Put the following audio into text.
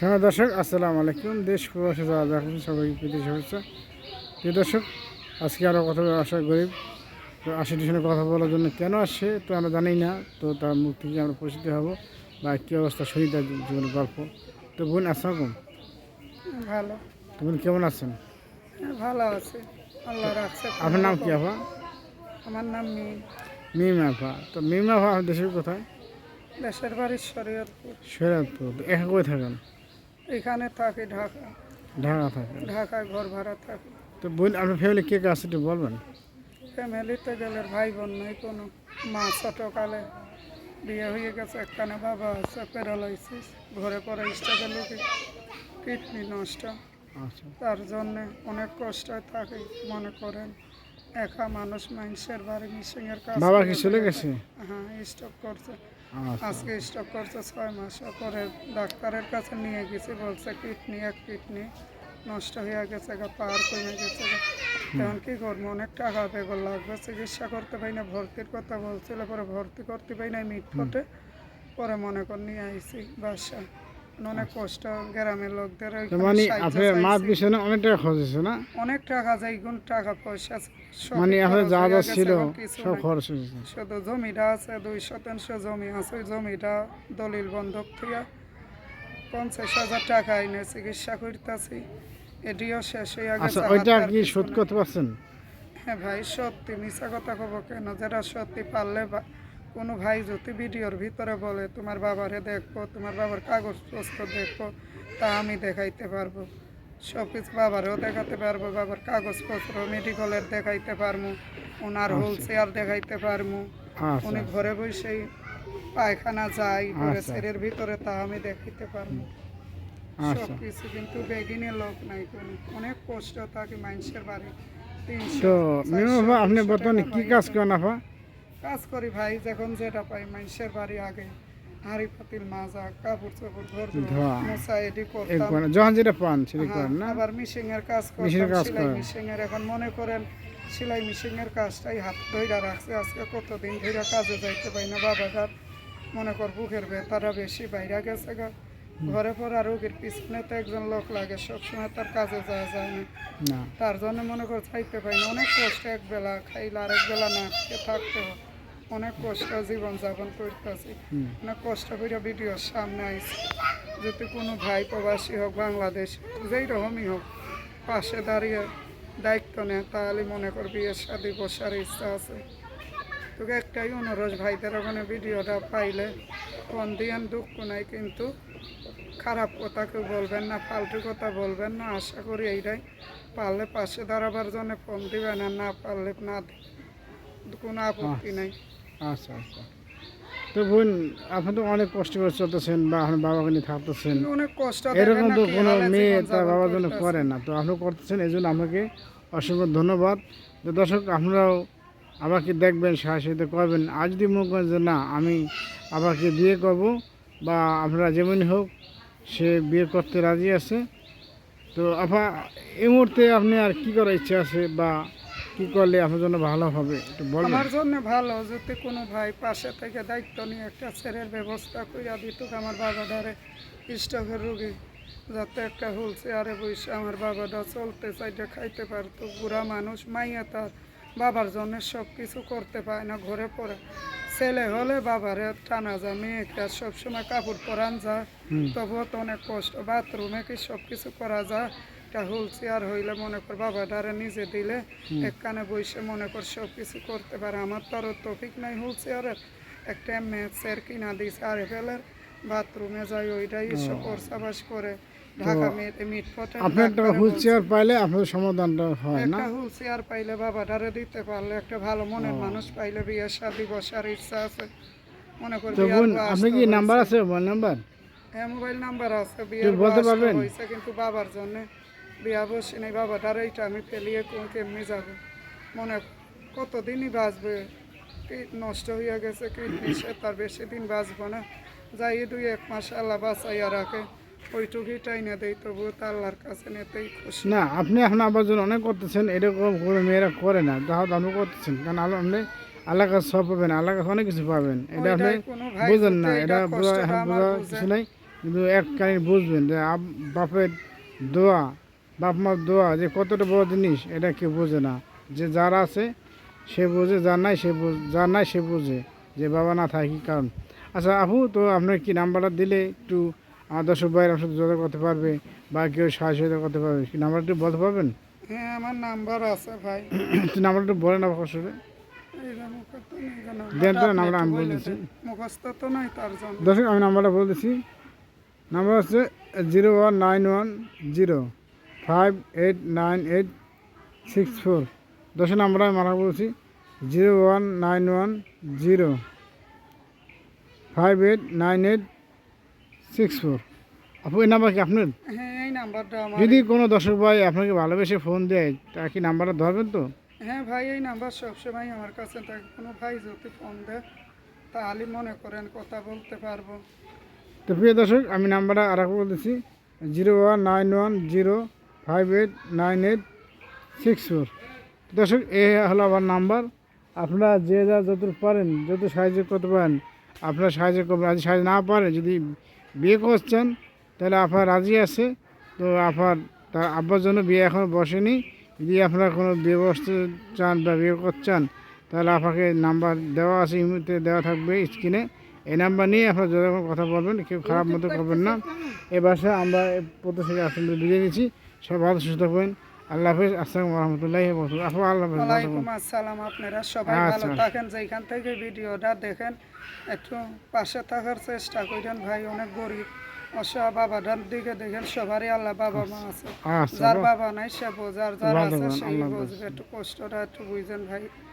সময় দর্শক আসসালামু আলাইকুম। দেশ প্রবাসী যারা দেখুন সবাইকে প্রীতি শুভেচ্ছা। প্রিয় দর্শক আজকে আরও কথা আশা গরিব তো আশিটির সঙ্গে কথা বলার জন্য কেন আসছে তো আমরা জানি না তো তার মুখ থেকে আমরা পরিচিত হব বা কী অবস্থা শরীর তার জীবনের গল্প। তো বোন আসসালাম ভালো। বোন কেমন আছেন? হ্যাঁ, ভালো আছে। আল্লাহ রাখছে। আপনার নাম কি আপা? আমার নাম মিম। মিম আপা। তো মিম আপা দেশের কোথায়? দেশের বাড়ির শরীয়তপুর। শরীয়তপুর। একা করে থাকেন? এখানে থাকি ঢাকা। ঢাকা থাকেন ঢাকায় ঘর ভাড়া থাকি। তো বোন আপনার ফ্যামিলি কে কে আছে একটু বলবেন? ফ্যামিলিতে গেলে ভাই বোন নেই কোনো মা ছোটকালে বিয়ে হয়ে গেছে একখানে বাবা আছে প্যারালাইসিস ঘরে পরে স্টাকে লোকে কিডনি নষ্ট। আচ্ছা। তার জন্যে অনেক কষ্ট থাকে মনে করেন। একা মানুষ মানুষের বাড়ি মিশিংয়ের কাজ বাবা কি চলে গেছে? হ্যাঁ স্টক করছে। আজকে স্টক করছে ছয় মাস। পরে ডাক্তারের কাছে নিয়ে গেছি বলছে কিডনি এক কিডনি নষ্ট হয়ে গেছে গা পাওয়ার কমে গেছে গা। তখন কি করব? অনেক টাকা বেগর লাগবে চিকিৎসা করতে পারি না ভর্তির কথা বলছিল পরে ভর্তি করতে পারি না মিট ফটে পরে মনে কর নিয়ে আইছি বাসা অনেক কষ্ট গ্রামের লোকদের মানে মার চাইছি। পিছনে অনেক টাকা খরচ হয়েছে না? অনেক টাকা গুণ টাকা পয়সা মানে আপনার যা যা ছিল সব খরচ হয়েছে। শুধু জমিটা আছে দুই শতাংশ জমি আছে ওই জমিটা দলিল বন্ধক থেকে পঞ্চাশ হাজার টাকা এনে চিকিৎসা করতেছি। এটিও শেষ হয়ে গেছে আচ্ছা ওইটা কি শোধ করতে পারছেন? হ্যাঁ ভাই সত্যি মিশা কথা কব কেন? যারা সত্যি পারলে বা- কোনো ভাই যদি ভিডিওর ভিতরে বলে তোমার বাবারে দেখব তোমার বাবার কাগজ কাগজপত্র দেখব তা আমি দেখাইতে পারব। সব কিছু বাবারও দেখাতে পারব বাবার কাগজপত্র মেডিকেলের দেখাইতে পারব ওনার হোল চেয়ার দেখাইতে পারব। আচ্ছা। উনি ঘরে বসেই পায়খানা যায় ঘরে আচ্ছা। সেরের ভিতরে তা আমি দেখাইতে পারব। আচ্ছা। সব কিছু কিন্তু বেগিনে লোক নাই কোনো। অনেক কষ্ট থাকে মানুষের বাড়ি তো আপনি বর্তমানে কি কাজ করেন আপা? কাজ করি ভাই যখন যেটা পাই মানুষের বাড়ি আগে হাঁড়ি পাতিল মাজা কাপড় চোপড় ঘর ধোয়া। মোছা এডি করতাম। যখন যেটা পান সেটা হ্যাঁ, করেন না? আবার মিশিং এর কাজ করতাম কাজ সেলাই। মিশিং এর এখন মনে করেন সেলাই মিশিং এর কাজটাই হাত ধইরা রাখছে। আজকে কতদিন ধইরা কাজে যাইতে পাই না বাবা বাবাটার মনে কর বুকের বেতারা বেশি বাইরে গেছে গা। ঘরে পর রোগীর পিছনে তো একজন লোক লাগে সবসময় তার কাজে যাওয়া যায় না। না। তার জন্য মনে কর খাইতে পাই না অনেক কষ্ট এক বেলা খাইলে আরেক বেলা না খেয়ে থাকতে হয়। অনেক কষ্ট জীবন যাপন করতেছি অনেক কষ্ট করে ভিডিওর সামনে আইছি। যদি কোনো ভাই প্রবাসী হোক বাংলাদেশ যেই রকমই হোক পাশে দাঁড়িয়ে দায়িত্ব নেয় তাহলে মনে কর বিয়ের শাদি বসার ইচ্ছা আছে। তোকে একটাই অনুরোধ ভাইদের ওখানে ভিডিওটা পাইলে ফোন দিয়েন দুঃখ নাই কিন্তু খারাপ কথা কেউ বলবেন না ফালতু কথা বলবেন না। আশা করি এইটাই। পারলে পাশে দাঁড়াবার জন্য ফোন দিবেন আর না পারলে না কোনো আপত্তি নাই। আচ্ছা আচ্ছা। তো বোন আপনি তো অনেক কষ্ট করে চলতেছেন বা আপনার বাবাকে নিয়ে থাকতেছেন। অনেক কষ্ট এরকম তো কোনো মেয়ে তার বাবার জন্য করে না। তো আপনি করতেছেন এই জন্য আপনাকে অসংখ্য ধন্যবাদ। তো দর্শক আপনারাও আমাকে দেখবেন সাহায্য করবেন। আজ যদি মনে করেন যে না আমি আবারকে বিয়ে করব বা আপনারা যেমনই হোক সে বিয়ে করতে রাজি আছে তো আপা এই মুহূর্তে আপনি আর কি করার ইচ্ছা আছে বা কি করলে আপনার জন্য ভালো হবে? একটু আমার জন্য ভালো যদি কোনো ভাই পাশে থেকে দায়িত্ব নিয়ে একটা ছেলের ব্যবস্থা কইরা দিত আমার বাবাটারে স্টকের রুগী যাতে একটা হুল চেয়ারে বসে আমার বাবাটা চলতে চাইতে খাইতে পারতো। বুড়া মানুষ মাইয়া তার বাবার জন্য সব কিছু করতে পারে না ঘরে পড়ে। ছেলে হলে বাবারে টানা যায় মেয়েকে সবসময় কাপড় পরান যায়। হুম। তবুও তো অনেক কষ্ট বাথরুমে কি সব কিছু করা যায়? একটা হুল চেয়ার হইলে মনে কর বাবাটারে নিজে দিলে একখানে বসে মনে কর সব কিছু করতে পারে। আমার তো আরও তফিক নাই হুল চেয়ারের। একটা ম্যাচের কিনা দিয়েছে আর ফেলের। বাথরুমে যাই ওইটাই সব পরসাবাস করে। ঢাকা মিট ফটে আপনি একটা হুইল চেয়ার পাইলে আপনার সমাধানটা হয় না? একটা হুল চেয়ার পাইলে বাবাটারে দিতে পারলে একটা ভালো মনের মানুষ পাইলে বিয়ে শাদি বসার ইচ্ছা আছে। মনে কর আপনি কি নাম্বার আছে? Mobile number? হ্যাঁ মোবাইল নাম্বার আছে। বিয়ের বলতে পারবেন? কিন্তু বাবার জন্য। বিয়া বসে নেই বাবাটার এইটা আমি ফেলিয়ে কোন কেমনি যাব? মনে কতদিনই বাঁচবে? কি নষ্ট হয়ে গেছে কিডনি সে তার বেশি দিন বাঁচবো না। যাই দুই এক মাস আল্লাহ বাঁচাইয়া রাখে। ওইটুকুই টাইনে দেই তবুও তো আল্লাহর কাছে নিতেই খুশি। না আপনি এখন আবার জন্য অনেক করতেছেন এরকম করে মেয়েরা করে না তাহলে আপনি করতেছেন। কারণ আল্লাহ আপনি আল্লাহ কাছে সব পাবেন আল্লাহ কাছে অনেক কিছু পাবেন। এটা আপনি বুঝেন না এটা বোঝা কিছু নাই। কিন্তু এক কাহিনী বুঝবেন যে বাপের দোয়া বাপ মার দোয়া যে কতটা বড় জিনিস এটা কেউ বোঝে না। যে যার আছে সে বোঝে যার নাই সে বোঝ- যার নাই সে বোঝে। যে বাবা না থাকে কি কারণ? আচ্ছা আপু তো আপনার কি নাম্বারটা দিলে একটু আমার দর্শক ভাইয়ের আমার সাথে যোগাযোগ করতে পারবে বা কেউ সাহায্য করতে পারবে? কি নাম্বারটা একটু বলতে পারবেন? হ্যাঁ আমার নাম্বার আছে ভাই। নাম্বারটা একটু বলেন নেই কেন? দেন তো নাম্বার একটু আমি বলতেছি। দর্শক আমি নাম্বারটা বলতেছি নাম্বার হচ্ছে zero one nine one zero. Five eight nine eight six four দর্শক নাম্বার আমি মারা বলছি। Zero one nine one zero five eight nine eight six four আপু এই নাম্বার কি আপনার? হ্যাঁ এই নাম্বারটা যদি কোনো দর্শক ভাই আপনাকে ভালোবেসে ফোন দেয় তা কি নাম্বারটা ধরবেন তো? হ্যাঁ ভাই এই নাম্বার সবসময় আমার কাছে থাকে। কোনো ভাই যদি ফোন দেয় তাহলে মনে করেন কথা বলতে পারব। তো প্রিয় দর্শক আমি নাম্বারটা আর বলতেছি। Zero one nine one zero five eight nine eight six four দর্শক, এ হলো আমার নাম্বার। আপনারা যে যা যত পারেন, যত সাহায্য করতে পারেন, আপনারা সাহায্য করবেন। যদি সাহায্য না পারেন যদি বিয়ে করছেন, তাহলে আপনার রাজি আছে। তো আপনার তার আব্বার জন্য বিয়ে এখনও বসেনি। যদি আপনারা কোনো বিয়ে বসতে চান বা বিয়ে করতে চান তাহলে আপনাকে নাম্বার দেওয়া আছে, এই দেওয়া থাকবে স্ক্রিনে। এই নাম্বার নিয়ে আপনারা যখন কথা বলবেন, কেউ খারাপ মতো করবেন না। এ বাসায় আমরা প্রত্যেক আসলে বিদায় দিচ্ছি সবাই ভালো সুস্থ থাকবেন। আল্লাহ হাফেজ। আসসালামু রহমতুল্লাহ আপু আল্লাহ ওয়ালাইকুম আসসালাম আপনারা সবাই আচ্ছা। ভালো থাকেন। যেখান থেকে ভিডিওটা দেখেন একটু পাশে থাকার চেষ্টা করেন ভাই অনেক গরিব। অসহায় বাবাটার দিকে দেখেন সবারই আল্লাহ বাবা মা আছে। আচ্ছা। যার বাবা নাই সে বোঝার যার আছে সেই বুঝবে। একটু কষ্টটা একটু বুঝেন ভাই। আচ্ছা